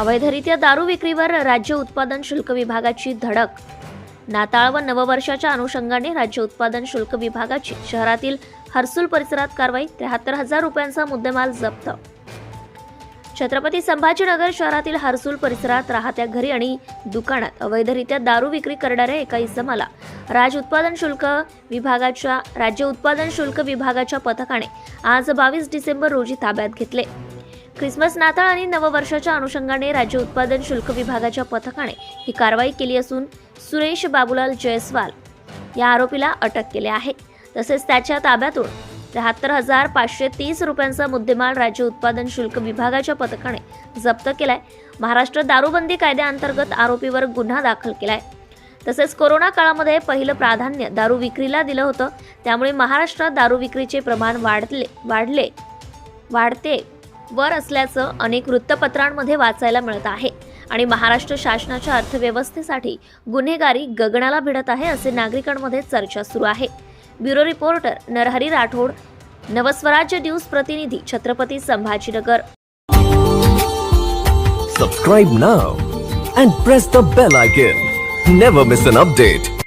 अवैधरित्या दारू विक्रीवर राज्य उत्पादन शुल्क विभागाची धडक. नाताळ व नववर्षाच्या अनुषंगाने राज्य उत्पादन शुल्क विभागाची शहरातील हर्सुल परिसरात कारवाई त्र्याहत्तर हजार रुपयांचा मुद्देमाल जप्त. छत्रपती संभाजीनगर शहरातील हर्सुल परिसरात राहत्या घरी आणि दुकानात अवैधरित्या दारू विक्री करणाऱ्या एका इसमाला राज्य उत्पादन शुल्क विभागाच्या राज्य उत्पादन शुल्क विभागाच्या पथकाने आज बावीस डिसेंबर रोजी ताब्यात घेतले. ख्रिसमस नाताळ आणि नववर्षाच्या अनुषंगाने राज्य उत्पादन शुल्क विभागाच्या पथकाने ही कारवाई केली असून सुरेश बाबूलाल जयस्वाल या आरोपीला अटक केले आहे. तसेच त्याच्या ताब्यातून त्र्याहत्तर हजार पाचशे तीस रुपयांचा मुद्देमाल राज्य उत्पादन शुल्क विभागाच्या पथकाने जप्त केलाय. महाराष्ट्र दारूबंदी कायद्याअंतर्गत आरोपीवर गुन्हा दाखल केलाय. तसेच कोरोना काळामध्ये पहिलं प्राधान्य दारू विक्रीला दिलं होतं. त्यामुळे महाराष्ट्रात दारू विक्रीचे प्रमाण वाढले वाढले वाढते. वर असल्याचं अनेक वृत्तपत्रांमध्ये वाचायला मिळत आहे. आणि महाराष्ट्र शासनाच्या अर्थव्यवस्थेसाठी गुन्हेगारी गगनाला भिडत आहे असे नागरिकांमध्ये चर्चा सुरू आहे. Bureau reporter Narhari Rathod Navswarajya news प्रतिनिधी Chhatrapati Sambhajinagar. Subscribe now and press the bell icon never miss an update